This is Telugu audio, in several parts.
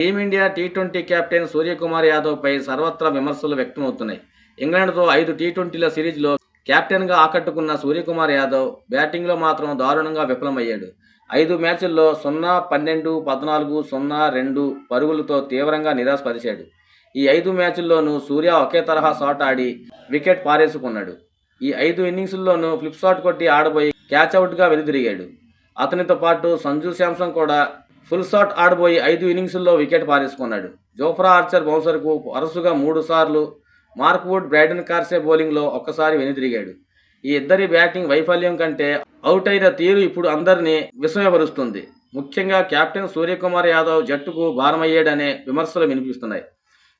Team India T twenty captain Suryakumar యాదవ్పై సర్వత్రా విమర్శలు వ్యక్తమవుతున్నాయి. ఇంగ్లాండ్తో ఐదు టీ ట్వంటీల సిరీస్లో కెప్టెన్గా ఆకట్టుకున్న సూర్యకుమార్ యాదవ్ బ్యాటింగ్లో మాత్రం దారుణంగా విఫలమయ్యాడు. ఐదు మ్యాచ్ల్లో సున్నా పన్నెండు పద్నాలుగు సున్నా రెండు పరుగులతో తీవ్రంగా నిరాశపరిచాడు. ఈ ఐదు మ్యాచ్ల్లోనూ సూర్య ఒకే తరహా షాట్ ఆడి వికెట్ పారేసుకున్నాడు. ఈ ఐదు ఇన్నింగ్స్ల్లోనూ ఫ్లిప్ షాట్ కొట్టి ఆడబోయి క్యాచ్ అవుట్గా వెనుదిరిగాడు. అతనితో పాటు సంజు శాంసన్ కూడా ఫుల్ షాట్ ఆడబోయి ఐదు ఇన్నింగ్స్ల్లో వికెట్ పారేసుకున్నాడు. జోఫ్రా ఆర్చర్ బౌన్సర్కు వరుసగా మూడు సార్లు మార్క్వుడ్ బ్రాడన్ కార్సే బౌలింగ్లో ఒక్కసారి వెనుదిరిగాడు. ఈ ఇద్దరి బ్యాటింగ్ వైఫల్యం కంటే అవుట్ అయిన తీరు ఇప్పుడు అందరినీ విస్మయపరుస్తుంది. ముఖ్యంగా కెప్టెన్ సూర్యకుమార్ యాదవ్ జట్టుకు భారమయ్యాడనే విమర్శలు వినిపిస్తున్నాయి.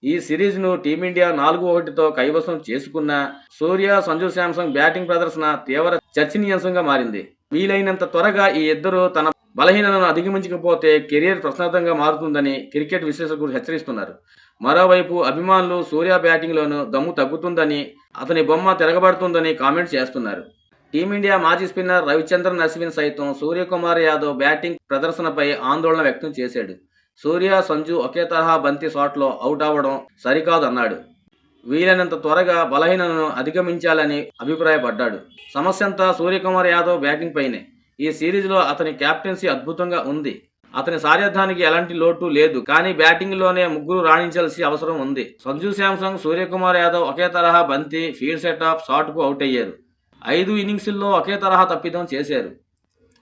ఈ సిరీస్ను టీమిండియా నాలుగు ఒకటితో కైవసం చేసుకున్న సూర్య సంజు శాంసంగ్ బ్యాటింగ్ ప్రదర్శన తీవ్ర చర్చనీయాంశంగా మారింది. వీలైనంత త్వరగా ఈ ఇద్దరు తన బలహీనతను అధిగమించకపోతే కెరీర్ ప్రశ్నార్థంగా మారుతుందని క్రికెట్ విశ్లేషకులు హెచ్చరిస్తున్నారు. మరోవైపు అభిమానులు సూర్య బ్యాటింగ్లోనూ దమ్ము తగ్గుతుందని అతని బొమ్మ తిరగబడుతుందని కామెంట్ చేస్తున్నారు. టీమిండియా మాజీ స్పిన్నర్ రవిచంద్రన్ అశ్విన్ సైతం సూర్యకుమార్ యాదవ్ బ్యాటింగ్ ప్రదర్శనపై ఆందోళన వ్యక్తం చేశాడు. సూర్య సంజు ఒకే తరహా బంతి షాట్లో అవుట్ అవ్వడం సరికాదన్నాడు. వీలైనంత త్వరగా బలహీనను అధిగమించాలని అభిప్రాయపడ్డాడు. సమస్యంతా సూర్యకుమార్ యాదవ్ బ్యాటింగ్ పైనే. ఈ సిరీస్లో అతని కెప్టెన్సీ అద్భుతంగా ఉంది. అతని సారథ్యానికి ఎలాంటి లోటు లేదు కానీ బ్యాటింగ్లోనే ముగ్గురు రాణించాల్సి అవసరం ఉంది. సంజు శాంసంగ్ సూర్యకుమార్ యాదవ్ ఒకే తరహా బంతి ఫీల్డ్ సెటప్ షాట్కు అవుట్ అయ్యారు. ఐదు ఇన్నింగ్స్ల్లో ఒకే తరహా తప్పిదం చేశారు.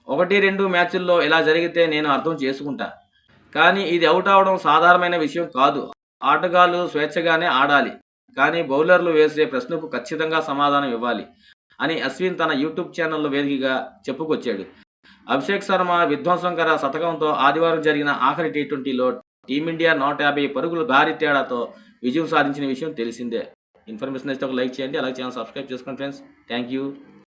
ఒకటి రెండు మ్యాచ్ల్లో ఇలా జరిగితే నేను అర్థం చేసుకుంటా. కానీ ఇది అవుట్ అవడం సాధారణమైన విషయం కాదు. ఆటగాళ్ళు స్వేచ్ఛగానే ఆడాలి. కానీ బౌలర్లు వేసే ప్రశ్నకు ఖచ్చితంగా సమాధానం ఇవ్వాలి. అని అశ్విన్ తన యూట్యూబ్ ఛానల్లో వేదికగా చెప్పుకొచ్చాడు. అభిషేక్ శర్మ విధ్వంసంకర శతకంతో ఆదివారం జరిగిన ఆఖరి టీ ట్వంటీలో టీమిండియా నూట యాభై పరుగులు భారీ తేడాతో విజయం సాధించిన విషయం తెలిసిందే. ఇన్ఫర్మేషన్ ఇస్తే ఒక లైక్ చేయండి అలాగే ఛానల్ సబ్స్క్రైబ్ చేసుకోండి ఫ్రెండ్స్. Thank you.